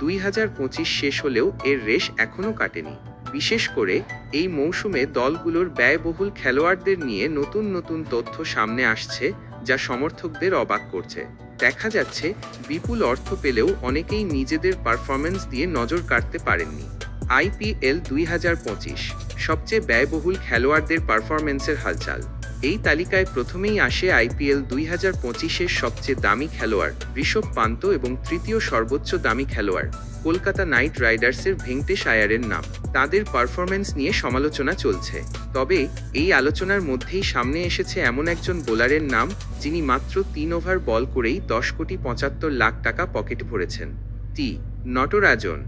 দুই হাজার পঁচিশ শেষ হলেও এর রেশ এখনও কাটেনি। বিশেষ করে এই মৌসুমে দলগুলোর ব্যয়বহুল খেলোয়াড়দের নিয়ে নতুন নতুন তথ্য সামনে আসছে যা সমর্থকদের অবাক করছে। দেখা যাচ্ছে, বিপুল অর্থ পেলেও অনেকেই নিজেদের পারফরমেন্স দিয়ে নজর কাটতে পারেননি। আইপিএল দুই হাজার পঁচিশ, সবচেয়ে ব্যয়বহুল খেলোয়াড়দের পারফরমেন্সের হালচাল। এই তালিকায় প্রথমেই আসে আইপিএল দুই হাজার পঁচিশের সবচেয়ে দামি খেলোয়াড়, ঋষভ পান্ত এবং তৃতীয় সর্বোচ্চ দামি খেলোয়াড়, কলকাতা নাইট রাইডার্সের ভেঙ্কটেশ আয়ারের নাম। তাদের পারফরমেন্স নিয়ে সমালোচনা চলছে। তবে এই আলোচনার মধ্যেই সামনে এসেছে এমন একজন বোলারের নাম, যিনি মাত্র তিন ওভার বল করেই দশ কোটি পঁচাত্তর লাখ টাকা পকেট ভরেছেন। টি, নটরাজন।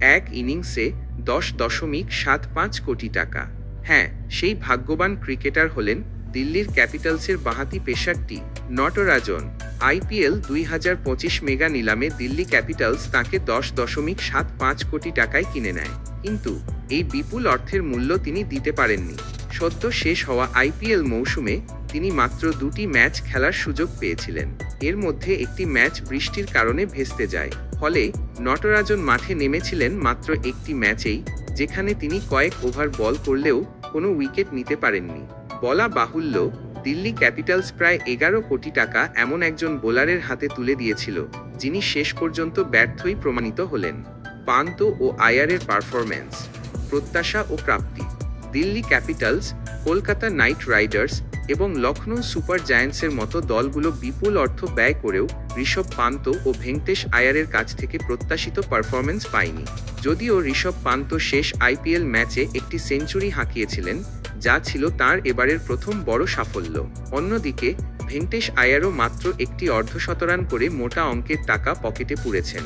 এক ইনিংসে দশ দশমিক সাত পাঁচ কোটি টাকা। হ্যাঁ সেই ভাগ্যবান ক্রিকেটার হলেন দিল্লির ক্যাপিটালসের বাহাতি পেশারটি নটরাজন। আইপিএল দুই হাজার পঁচিশ মেগা নিলামে দিল্লি ক্যাপিটালস তাকে দশ দশমিক সাত পাঁচ কোটি টাকায় কিনে নেয়। কিন্তু এই বিপুল অর্থের মূল্য তিনি দিতে পারেননি। সদ্য শেষ হওয়া আইপিএল মৌসুমে তিনি মাত্র দুটি ম্যাচ খেলার সুযোগ পেয়েছিলেন। এর মধ্যে একটি ম্যাচ বৃষ্টির কারণে ভেস্তে যায়। ফলে নটরাজন মাঠে নেমেছিলেন মাত্র একটি ম্যাচেই, যেখানে তিনি কয়েক ওভার বল করলেও কোনো উইকেট নিতে পারেননি। বলা বাহুল্য, দিল্লি ক্যাপিটালস প্রায় এগারো কোটি টাকা এমন একজন বোলারের হাতে তুলে দিয়েছিল, যিনি শেষ পর্যন্ত ব্যর্থই প্রমাণিত হলেন। পান্ত ও আয়ারের পারফরম্যান্স, প্রত্যাশা ও প্রাপ্তি। Delhi Capitals, Kolkata Knight Riders এবং লখনৌ সুপার জায়ান্টসের মতো দলগুলো বিপুল অর্থ ব্যয় করেও ঋষভ পান্ত ও ভেঙ্কটেশ আয়ারের কাছ থেকে প্রত্যাশিত পারফরমেন্স পায়নি। যদিও ঋষভ পান্ত শেষ আইপিএল ম্যাচে একটি সেঞ্চুরি হাঁকিয়েছিলেন যা ছিল তার এবারের প্রথম বড় সাফল্য। অন্যদিকে, ভেঙ্কটেশ আয়ারও মাত্র একটি অর্ধশতরান করে মোটা অঙ্কের টাকা পকেটে পুরেছেন।